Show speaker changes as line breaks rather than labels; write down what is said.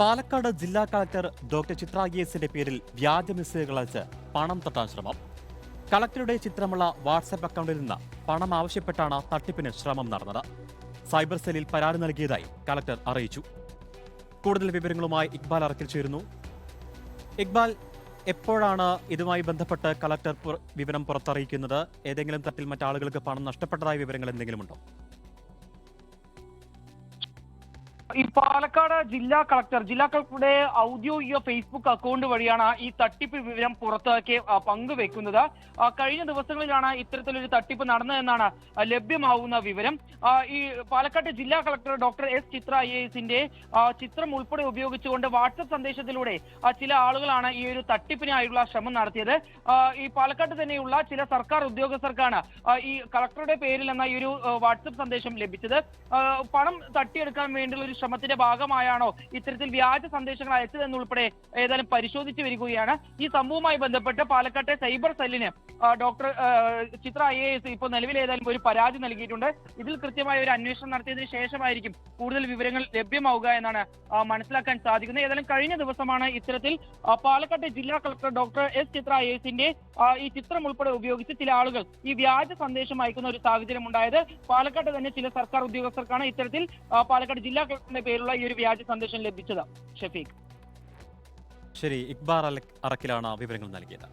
പാലക്കാട് ജില്ലാ collector doctor ചിത്ര പേരിൽ വ്യാജ മെസ്സേജുകൾ അയച്ച് പണം തട്ടാൻ ശ്രമം. കളക്ടറുടെ ചിത്രമുള്ള വാട്സാപ്പ് അക്കൗണ്ടിൽ നിന്ന് പണം ആവശ്യപ്പെട്ടാണ് തട്ടിപ്പിന് ശ്രമം നടന്നത്. സൈബർ സെല്ലിൽ പരാതി നൽകിയതായി കളക്ടർ അറിയിച്ചു. കൂടുതൽ വിവരങ്ങളുമായി ഇക്ബാൽ അറക്കിൽ ചേരുന്നു. ഇക്ബാൽ എപ്പോഴാണ് ഇതുമായി ബന്ധപ്പെട്ട് കളക്ടർ വിവരം പുറത്തറിയിക്കുന്നത്? ഏതെങ്കിലും തട്ടിൽ മറ്റാളുകൾക്ക് പണം നഷ്ടപ്പെട്ടതായ വിവരങ്ങൾ എന്തെങ്കിലും
ഈ പാലക്കാട് ജില്ലാ കളക്ടർ ജില്ലാ കളക്ടറുടെ ഔദ്യോഗിക ഫേസ്ബുക്ക് അക്കൗണ്ട് വഴിയാണ് ഈ തട്ടിപ്പ് വിവരം പുറത്താക്കി പങ്കുവെക്കുന്നത്. കഴിഞ്ഞ ദിവസങ്ങളിലാണ് ഇത്തരത്തിലൊരു തട്ടിപ്പ് നടന്നതെന്നാണ് ലഭ്യമാവുന്ന വിവരം. ഈ പാലക്കാട് ജില്ലാ collector doctor S Chitra I എസിന്റെ ചിത്രം ഉൾപ്പെടെ ഉപയോഗിച്ചുകൊണ്ട് വാട്സപ്പ് സന്ദേശത്തിലൂടെ ചില ആളുകളാണ് ഈ ഒരു തട്ടിപ്പിനായുള്ള ശ്രമം നടത്തിയത്. ഈ പാലക്കാട് തന്നെയുള്ള ചില സർക്കാർ ഉദ്യോഗസ്ഥർക്കാണ് ഈ കളക്ടറുടെ പേരിൽ എന്ന ഈ ഒരു വാട്സപ്പ് സന്ദേശം ലഭിച്ചത്. പണം തട്ടിയെടുക്കാൻ വേണ്ടിയുള്ള ഒരു ശ്രമത്തിന്റെ ഭാഗമായാണോ ഇത്തരത്തിൽ വ്യാജ സന്ദേശങ്ങൾ അയച്ചതെന്നുൾപ്പെടെ ഏതായാലും പരിശോധിച്ചു വരികയാണ്. ഈ സംഭവവുമായി ബന്ധപ്പെട്ട് പാലക്കാട്ടെ സൈബർ സെല്ലിന് doctor Chitra I A S ഇപ്പോൾ നിലവിൽ ഏതായാലും ഒരു പരാതി നൽകിയിട്ടുണ്ട്. ഇതിൽ കൃത്യമായ ഒരു അന്വേഷണം നടത്തിയതിനു ശേഷമായിരിക്കും കൂടുതൽ വിവരങ്ങൾ ലഭ്യമാവുക എന്നാണ് മനസ്സിലാക്കാൻ സാധിക്കുന്നത്. ഏതായാലും കഴിഞ്ഞ ദിവസമാണ് ഇത്തരത്തിൽ പാലക്കാട്ടെ ജില്ലാ collector doctor S Chithra I എസിന്റെ ഈ ചിത്രം ഉൾപ്പെടെ ഉപയോഗിച്ച് ചില ആളുകൾ ഈ വ്യാജ സന്ദേശം അയക്കുന്ന ഒരു സാഹചര്യം ഉണ്ടായത് പാലക്കാട്ട് തന്നെ ചില സർക്കാർ ഉദ്യോഗസ്ഥർക്കാണ് ഇത്തരത്തിൽ പാലക്കാട് ജില്ലാ കളക്ടറിന്റെ പേരുള്ള ഈ ഒരു വ്യാജ സന്ദേശം ലഭിച്ചതാണ് ഷഫീഖ്.
ശരി ഇക്ബാർ അറക്കിലാണ് വിവരങ്ങൾ നൽകിയത്.